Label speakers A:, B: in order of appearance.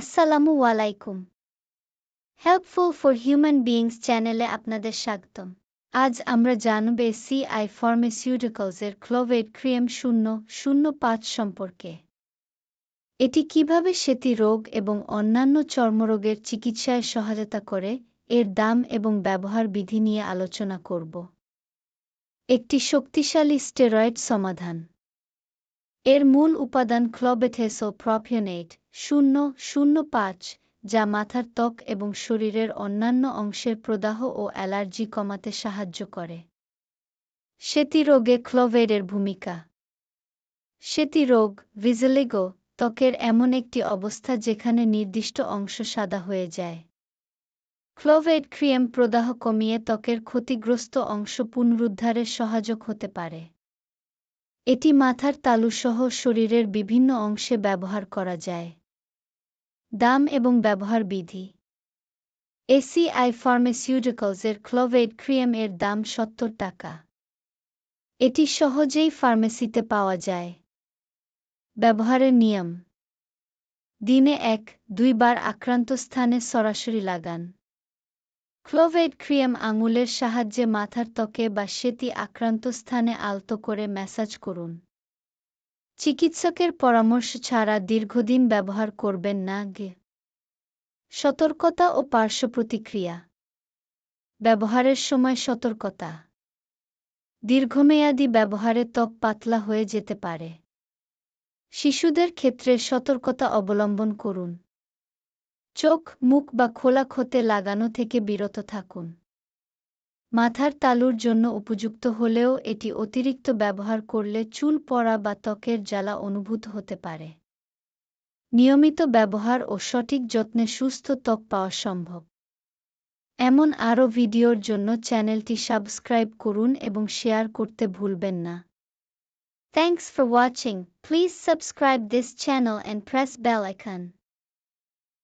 A: আসসালামু আলাইকুম। Helpful for human beings চ্যানেলে আপনাদের স্বাগতম। আজ আমরা জানবে সিআই ফার্মাসিউটিক্যালসের ক্লোভেড ক্রিয়েম শূন্য শূন্য পাঁচ সম্পর্কে। এটি কীভাবে সেতি রোগ এবং অন্যান্য চর্মরোগের চিকিৎসায় সহায়তা করে, এর দাম এবং ব্যবহার বিধি নিয়ে আলোচনা করব। একটি শক্তিশালী স্টেরয়েড সমাধান। এর মূল উপাদান ক্লবেথেসো প্রপিওনেট শূন্য শূন্য পাঁচ, যা মাথার ত্বক এবং শরীরের অন্যান্য অংশের প্রদাহ ও অ্যালার্জি কমাতে সাহায্য করে। রোগে ক্লোভেডের ভূমিকা। রোগ, ভিজেলিগো, ত্বকের এমন একটি অবস্থা যেখানে নির্দিষ্ট অংশ সাদা হয়ে যায়। ক্লোভেড ক্রিয়েম প্রদাহ কমিয়ে ত্বকের ক্ষতিগ্রস্ত অংশ পুনরুদ্ধারে সহায়ক হতে পারে। এটি মাথার তালুসহ শরীরের বিভিন্ন অংশে ব্যবহার করা যায়। দাম এবং ব্যবহার বিধি। এসিআই ফার্মাসিউটিক্যালসের ক্লোভেড ক্রিয়েম এর দাম সত্তর টাকা। এটি সহজেই ফার্মেসিতে পাওয়া যায়। ব্যবহারের নিয়ম। দিনে এক, দুইবার আক্রান্ত স্থানে সরাসরি লাগান। ক্লোভেড ক্রিয়েম আঙুলের সাহায্যে মাথার ত্বকে বা সেতি আক্রান্ত স্থানে আলতো করে ম্যাসাজ করুন। চিকিৎসকের পরামর্শ ছাড়া দীর্ঘদিন ব্যবহার করবেন না গে। সতর্কতা ও পার্শ্ব প্রতিক্রিয়া। ব্যবহারের সময় সতর্কতা। দীর্ঘমেয়াদী ব্যবহারে ত্বক পাতলা হয়ে যেতে পারে। শিশুদের ক্ষেত্রে সতর্কতা অবলম্বন করুন। চোখ, মুখ বা খোলা ক্ষতে লাগানো থেকে বিরত থাকুন। মাথার তালুর জন্য উপযুক্ত হলেও এটি অতিরিক্ত ব্যবহার করলে চুল পড়া বা ত্বকের জ্বালা অনুভূত হতে পারে। নিয়মিত ব্যবহার ও সঠিক যত্নে সুস্থ ত্বক পাওয়া সম্ভব। এমন আরও ভিডিওর জন্য চ্যানেলটি সাবস্ক্রাইব করুন এবং শেয়ার করতে ভুলবেন না। Thanks for watching please subscribe this channel and press bell icon